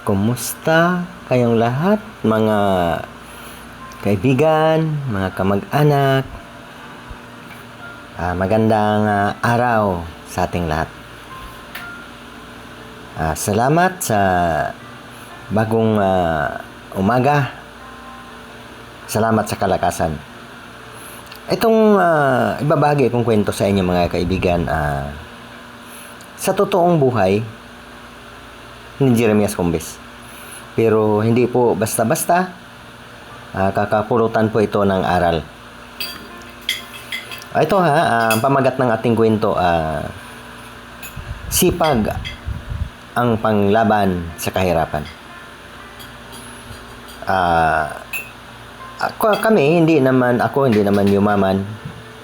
Kumusta kayong lahat mga kaibigan, mga kamag-anak? Ah, magandang ah, araw sa ating lahat. Ah, salamat sa bagong ah, umaga. Salamat sa kalakasan. Itong ah, ibabahagi kong kwento sa inyo mga kaibigan, ah, sa totoong buhay, ni Jeremias Cumbes. Pero hindi po basta-basta, ah, kakapulutan po ito ng aral. Ah, ito ha, ang pamagat ng ating kwento, ah, sipag ang panglaban sa kahirapan. Ah, ako, kami, hindi naman, ako hindi naman yumaman,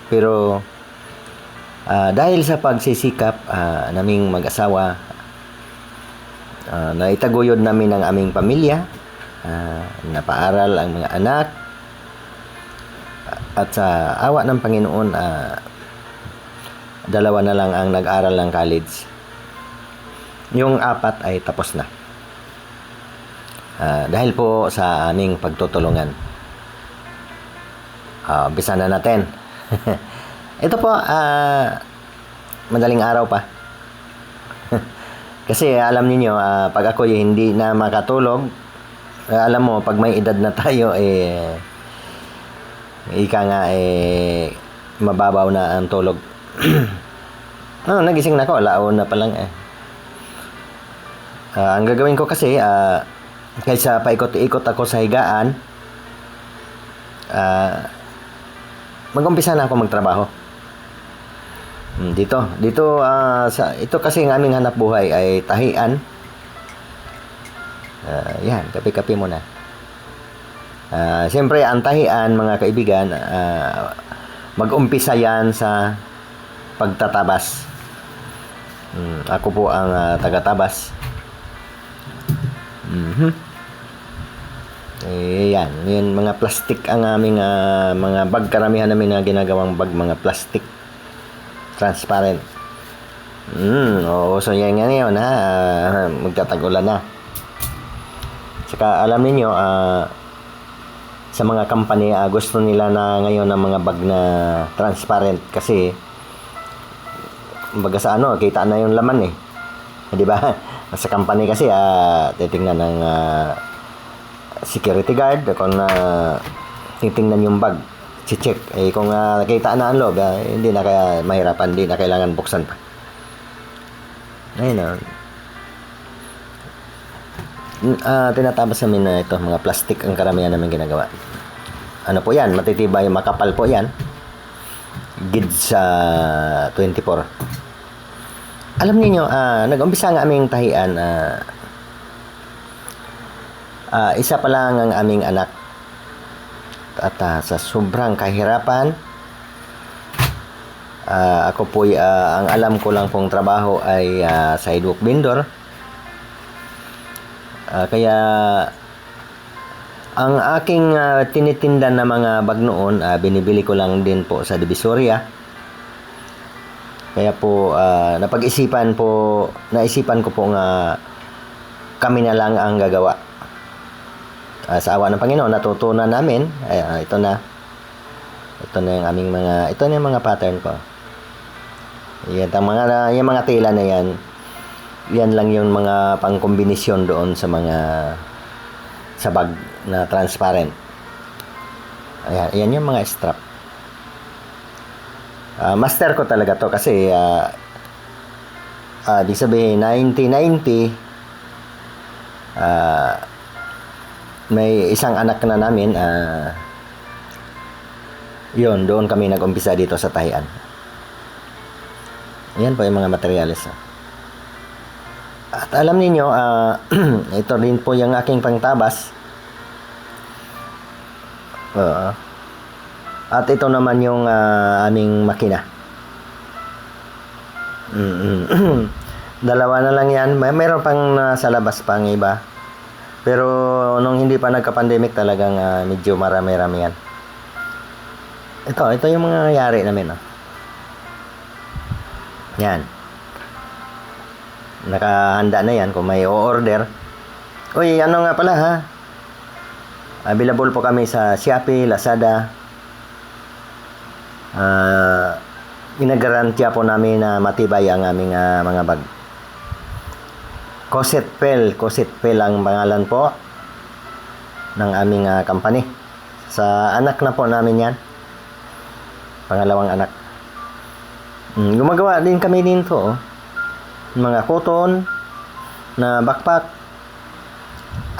pero ah, dahil sa pagsisikap ah, naming mag-asawa, Ah, naitaguyod namin ang aming pamilya, ah, napaaral ang mga anak, at sa awa ng Panginoon, ah, dalawa na lang ang nag-aral ng college. Yung apat ay tapos na. Ah, dahil po sa aming pagtutulungan. Ah, umpisa na natin. Ito po, ah, madaling araw pa. Kasi alam niyo ah, pag ako hindi na makatulog, eh, alam mo, pag may edad na tayo, eh, ika nga, eh, mababaw na ang tulog. oh, nagising na ako, laon na pa lang eh. Ah, ang gagawin ko kasi, ah, kaysa paikot-ikot ako sa higaan, ah, mag-umpisa na ako magtrabaho. Hmm, Dito, dito ah, sa ito kasi ang aming hanap buhay ay tahian. Ah, yan, kape-kape muna. Ah, siyempre ang tahian mga kaibigan, ah, mag-umpisa yan sa pagtatabas. Hmm, ako po ang ah, taga-tabas. Mhm. Eh, yan, yan mga plastic ang aming ah, mga bag karamihan namin na ginagawang bag mga plastic transparent. Mm, oo, so yan nga yun ha, ah, magtatagulan na. Saka alam niyo ah, sa mga company, ah, gusto nila na ngayon ng mga bag na transparent kasi kumbaga sa ano, kita na yung laman eh. Di ba? Sa company kasi, ah, titingnan ng ah, security guard kung na titingnan yung bag check eh kung uh, nakita na ang loob ah, hindi na kaya mahirapan hindi na kailangan buksan pa. Ayun N- ah, tinatabas namin na ito mga plastic ang karamihan namin ginagawa. Ano po yan? Matitibay makapal po yan. Gid sa 24 alam niyo ah nag-umpisa nga aming tahian ah ah, isa pa lang ang aming anak at ah, sa sobrang kahirapan ah, ako po ang alam ko lang pong trabaho ay ah, sidewalk vendor. Ah, kaya ang aking ah, tinitinda na mga bag noon ah, binibili ko lang din po sa Divisoria. Kaya po ah, napag-isipan po naisipan ko po nga kami na lang ang gagawa Ah, sa awa ng Panginoon, natutunan namin. Ay, ah, ito na. Ito na yung aming mga, ito na yung mga pattern ko. Yan, ang mga, yung mga tela na yan, yan lang yung mga pangkombinasyon doon sa mga, sa bag na transparent. Ayan, yan yung mga strap. Ah, master ko talaga to kasi, ah, ah, di sabihin, 1990, ah, may isang anak na namin ah yun doon kami nag-umpisa dito sa Tahian. Yan po yung mga materials ah. at alam niyo ah ito din po yung aking pangtabas. Oo. at ito naman yung ah, aming makina. Dalawa na lang yan. May meron pang nasa labas pang iba pero nung hindi pa nagka-pandemic talagang ah, medyo marami-rami yan. Ito, ito yung mga yari namin. Oh. Yan. Nakahanda na yan kung may o-order. Uy, ano nga pala ha? Available po kami sa Shopee, Lazada. Ah, inagarantiya po namin na matibay ang aming ah, mga bag. Coset Pel, Coset Pel ang pangalan po ng aming ah, company. Sa anak na po namin yan. Pangalawang anak. Mm, gumagawa din kami dito. Oh. Mga cotton na backpack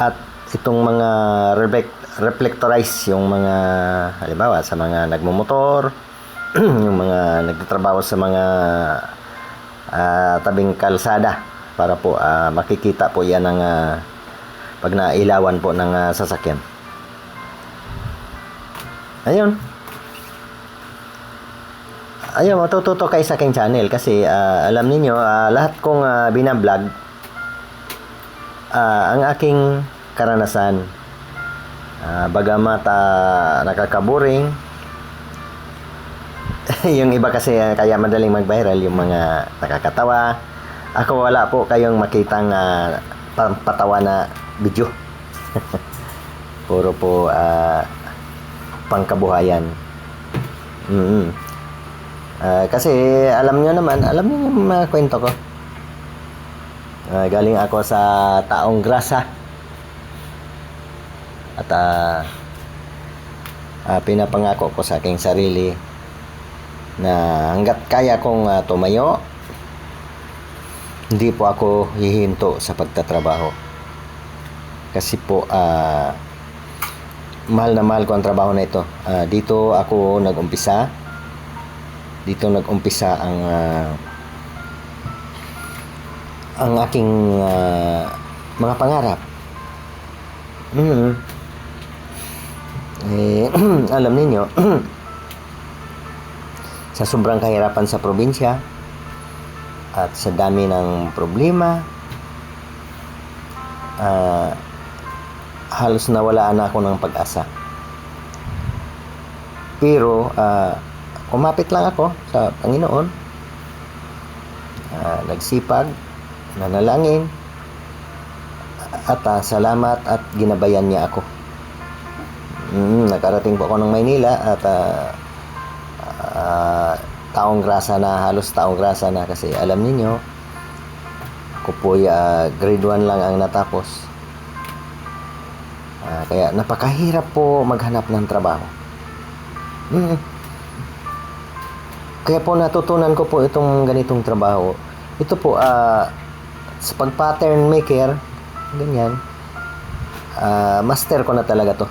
at itong mga reflect, reflectorize yung mga halimbawa sa mga nagmumotor yung mga nagtatrabaho sa mga ah, tabing kalsada para po ah, makikita po yan ng ah, pag nailawan po ng ah, sasakyan. Ayun. Ayun matututo kayo sa aking channel kasi ah, alam niyo lahat kong ah, binablog Ah, ang aking karanasan. Ah, bagamat ah, nakakaboring yung iba kasi ah, kaya madaling mag-viral yung mga nakakatawa ako wala po kayong makitang pa- patawa na video. Puro po ah, pangkabuhayan. Mm Ah, kasi alam nyo naman alam nyo yung mga kwento ko. Ah, galing ako sa taong grasa. At ah, ah, pinapangako ko sa aking sarili na hanggat kaya kong ah, tumayo, hindi po ako hihinto sa pagtatrabaho. Kasi po, ah, mahal na mahal ko ang trabaho na ito. Ah, dito ako nag-umpisa. Dito nag-umpisa ang ah, ang aking ah, mga pangarap. Mm. Eh, alam ninyo, sa sobrang kahirapan sa probinsya at sa dami ng problema, ah, halos nawalaan na ako ng pag-asa. Pero, ah, kumapit lang ako sa Panginoon. Ah, nagsipag, nanalangin at ah, salamat at ginabayan niya ako. Mm, nakarating po ako ng Maynila at ah, ah, taong grasa na, halos taong grasa na kasi alam niyo ako po grade 1 lang ang natapos. Ah, kaya napakahirap po maghanap ng trabaho. Mm. Kaya po natutunan ko po itong ganitong trabaho. Ito po, ah, sa pag-pattern maker, ganyan, ah, master ko na talaga to.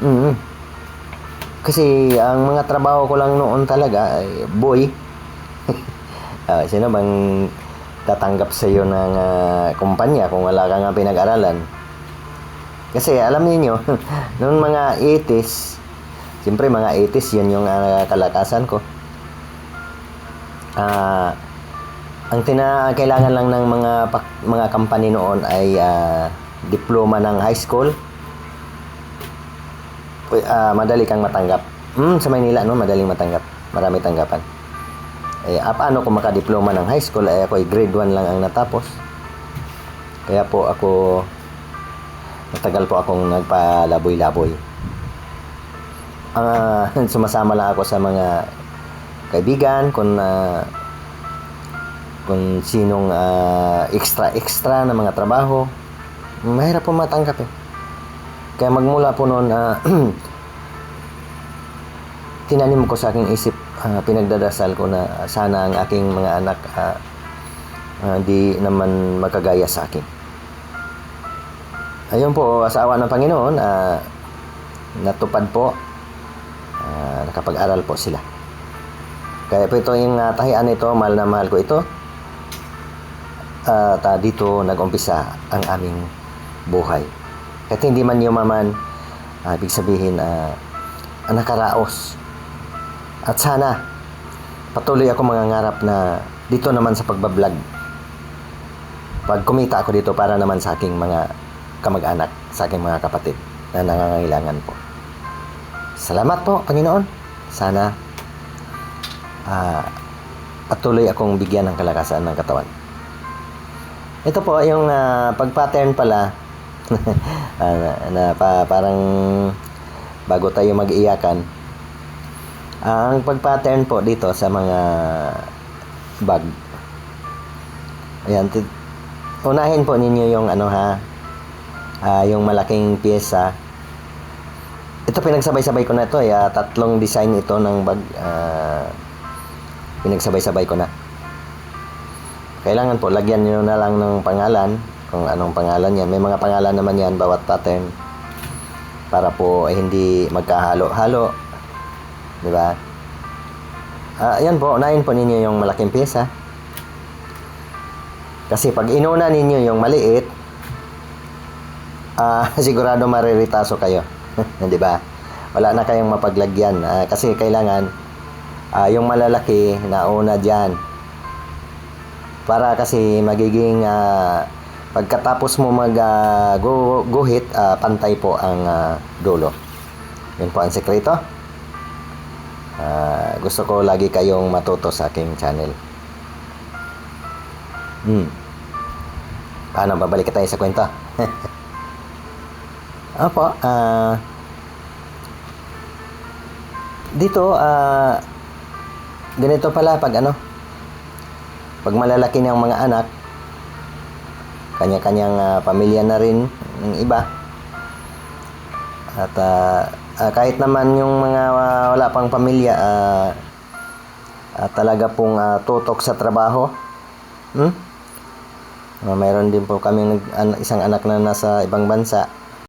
Mm Kasi ang mga trabaho ko lang noon talaga ay boy. Ah, sino bang tatanggap sa iyo ng ah, kumpanya kung wala ka nga pinag-aralan? Kasi alam niyo noong mga 80s, siyempre mga 80s yun yung ah, kalakasan ko. Ah, ang tina kailangan lang ng mga mga company noon ay ah, diploma ng high school. Ah, madali kang matanggap. Hmm, sa Maynila no, madaling matanggap. Marami tanggapan. Eh, paano kung makadiploma ng high school ay ako ay grade 1 lang ang natapos. Kaya po ako matagal po akong nagpalaboy-laboy. Ah, sumasama lang ako sa mga kaibigan kung ah, kung sinong ah, extra-extra na mga trabaho. Mahirap po matanggap eh. Kaya magmula po noon, ah, tinanim ko sa aking isip, ah, pinagdadasal ko na sana ang aking mga anak ah, ah, di naman magkagaya sa akin. Ayun po, asawa ng Panginoon, ah, natupad po, Ah, nakapag-aral po sila. Kaya po ito yung uh, tahian nito, mahal na mahal ko ito. At ah, dito nag-umpisa ang aming buhay. Kahit hindi man yumaman, ah, ibig sabihin, uh, nakaraos. At sana, patuloy ako mangangarap na dito naman sa pagbablog. Pag kumita ako dito para naman sa aking mga kamag-anak, sa aking mga kapatid na nangangailangan po. Salamat po, Panginoon. Sana ah, patuloy akong bigyan ng kalakasan ng katawan. Ito po, yung ah, pag-pattern pala, na, na pa- parang bago tayo mag-iyakan, Ah, ang pag-pattern po dito sa mga bag. Ayan, unahin po ninyo yung ano ha, ah, yung malaking pyesa. Ito pinagsabay-sabay ko na to, eh, ah, tatlong design ito ng bag. ah, pinagsabay-sabay ko na. Kailangan po, lagyan nyo na lang ng pangalan, kung anong pangalan yan. May mga pangalan naman yan, bawat pattern. Para po eh, hindi magkahalo-halo. Di ba? Ah, yan po, unahin po ninyo yung malaking pyesa. Kasi pag inuna ninyo yung maliit, ah, sigurado mariritaso kayo. Di ba? Wala na kayong mapaglagyan. Ah, kasi kailangan ah, yung malalaki nauna dyan. Para kasi magiging ah, pagkatapos mo mag ah, gu- guhit, ah, pantay po ang ah, dulo. Yun po ang sekreto. Ah, gusto ko lagi kayong matuto sa aking channel. Hmm. Paano, babalik tayo sa kwento? Opo, ah... dito, ah... ganito pala pag ano, pag malalaki ng mga anak, kanya-kanyang ah, pamilya na rin ng iba. At ah, ah, kahit naman yung mga ah, wala pang pamilya, ah, ah, talaga pong ah, tutok sa trabaho. Hmm? Ah, mayroon din po kami isang anak na nasa ibang bansa.